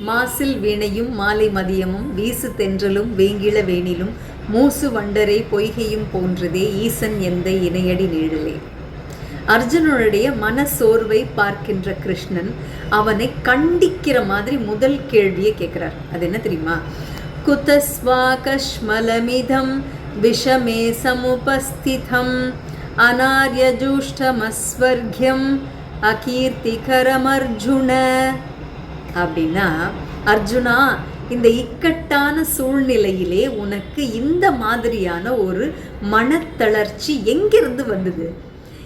மாசில் வீணையும் மாலை மதியமும் வீசு தென்றலும் வேங்கிள வேணிலும் மூசு வண்டரை பொய்கையும் போன்றதே ஈசன் எந்த இணையடி நீழலே. அர்ஜுனனுடைய மன சோர்வை பார்க்கின்ற கிருஷ்ணன் அவனை கண்டிக்கிற மாதிரி முதல் கேள்வியை கேட்கிறார். அது என்ன தெரியுமா? குதஸ்வாகஷ்மலமிதம் விஷமே சமுபஸ்திதம் அநார்யஜூஷ்டமஸ்வர்கியம் அகீர்த்திகரம் அர்ஜுன அப்படின்னா அர்ஜுனா இந்த இக்கட்டான சூழ்நிலையிலே உனக்கு இந்த மாதிரியான ஒரு மனத்தளர்ச்சி எங்கிருந்து வந்தது?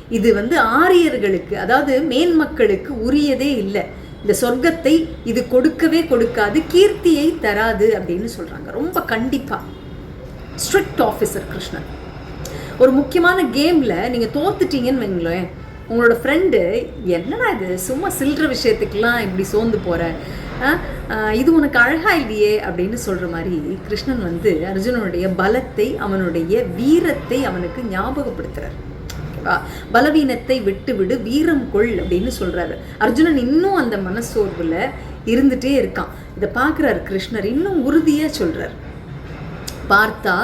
இது வந்து ஆரியர்களுக்கு அதாவது மேன்மக்களுக்கு உரியதே இல்லை. இந்த சொர்க்கத்தை இது கொடுக்கவே கொடுக்காது கீர்த்தியை தராது அப்படின்னு சொல்றாங்க. ரொம்ப கண்டிப்பா. Strict officer Krishnan. ஒரு முக்கியமான கேம்ல நீங்க தோத்துட்டீங்கன்னு வைங்களேன். உங்களோட ஃப்ரெண்டு என்னடா இது? சும்மா சில்லற விஷயத்துக்கெல்லாம் இப்படி சோர்ந்து போகிற ஆ, இது உனக்கு அழகா இல்லையே? அப்படின்னு சொல்ற மாதிரி கிருஷ்ணன் வந்து அர்ஜுனனுடைய பலத்தை அவனுடைய வீரத்தை அவனுக்கு ஞாபகப்படுத்துறார். ஓகேவா பலவீனத்தை விட்டு விடு வீரம் கொள் அப்படின்னு சொல்றாரு. அர்ஜுனன் இன்னும் அந்த மனசோர்வில் இருந்துட்டே இருக்கான். இதை பார்க்குறாரு கிருஷ்ணர். இன்னும் உறுதியாக சொல்கிறார் பார்த்தா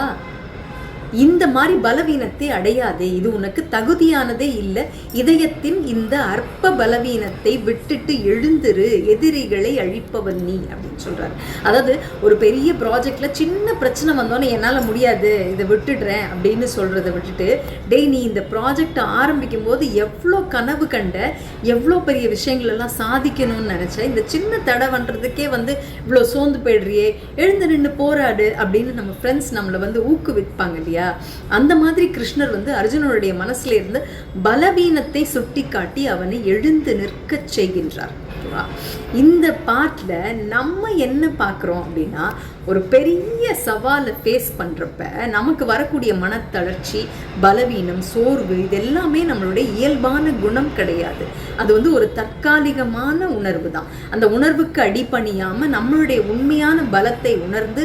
இந்த மாதிரி பலவீனத்தை அடையாதே இது உனக்கு தகுதியானதே இல்லை. இதயத்தின் இந்த அற்ப பலவீனத்தை விட்டுட்டு எழுந்துரு எதிரிகளை அழிப்பவன் நீ அப்படின்னு சொல்றாரு. அதாவது ஒரு பெரிய ப்ராஜெக்ட்ல சின்ன பிரச்சனை வந்தோன்னே என்னால் முடியாது இதை விட்டுடுறேன் அப்படின்னு சொல்கிறத விட்டுட்டு டேய் நீ இந்த ப்ராஜெக்ட் ஆரம்பிக்கும் போது எவ்வளோ கனவு கண்ட எவ்வளோ பெரிய விஷயங்கள் எல்லாம் சாதிக்கணும்னு நினைச்ச இந்த சின்ன தடை பண்றதுக்கே வந்து இவ்வளோ சோர்ந்து போயிடுறியே எழுந்து நின்று போராடு அப்படின்னு நம்ம ஃப்ரெண்ட்ஸ் நம்மளை வந்து ஊக்குவிப்பாங்க இல்லையா? அந்த மாதிரி கிருஷ்ணர் வந்து அர்ஜுனனுடைய மனசுல இருந்து பலவீனத்தை சுட்டி காட்டி அவனை எழுந்து நிற்கச் செய்கின்றார். ஓகேவா? இந்த பாட்டில் நம்ம என்ன பார்க்குறோம் அப்படின்னா ஒரு பெரிய சவாலை ஃபேஸ் பண்றப்ப நமக்கு வரக்கூடிய மனத்தளர்ச்சி பலவீனம் சோர்வு இது எல்லாமே நம்மளுடைய இயல்பான குணம் கிடையாது. அது வந்து ஒரு தற்காலிகமான உணர்வு தான். அந்த உணர்வுக்கு அடிபணியாம நம்மளுடைய உண்மையான பலத்தை உணர்ந்து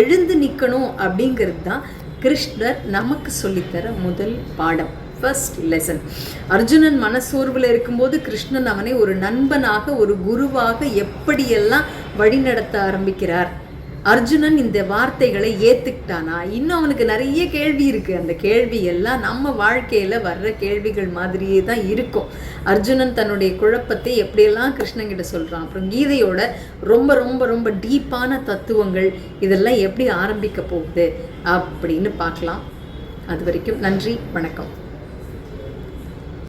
எழுந்து நிற்கணும் அப்படிங்கிறது தான் கிருஷ்ணர் நமக்கு சொல்லித்தர முதல் பாடம் ஃபர்ஸ்ட் லெசன் அர்ஜுனன் மனசோர்வில் இருக்கும்போது கிருஷ்ணன் அவனை ஒரு நண்பனாக ஒரு குருவாக எப்படியெல்லாம் வழிநடத்த ஆரம்பிக்கிறார்? அர்ஜுனன் இந்த வார்த்தைகளை ஏத்துக்கிட்டானா? இன்னும் அவனுக்கு நிறைய கேள்வி இருக்கு. அந்த கேள்வி எல்லாம் நம்ம வாழ்க்கையில வர்ற கேள்விகள் மாதிரியே தான் இருக்கும். அர்ஜுனன் தன்னுடைய குழப்பத்தை எப்படியெல்லாம் கிருஷ்ணன் கிட்ட சொல்றான்? அப்புறம் கீதையோட ரொம்ப ரொம்ப ரொம்ப டீப்பான தத்துவங்கள் இதெல்லாம் எப்படி ஆரம்பிக்க போகுது அப்படின்னு பார்க்கலாம். அது வரைக்கும் நன்றி வணக்கம்.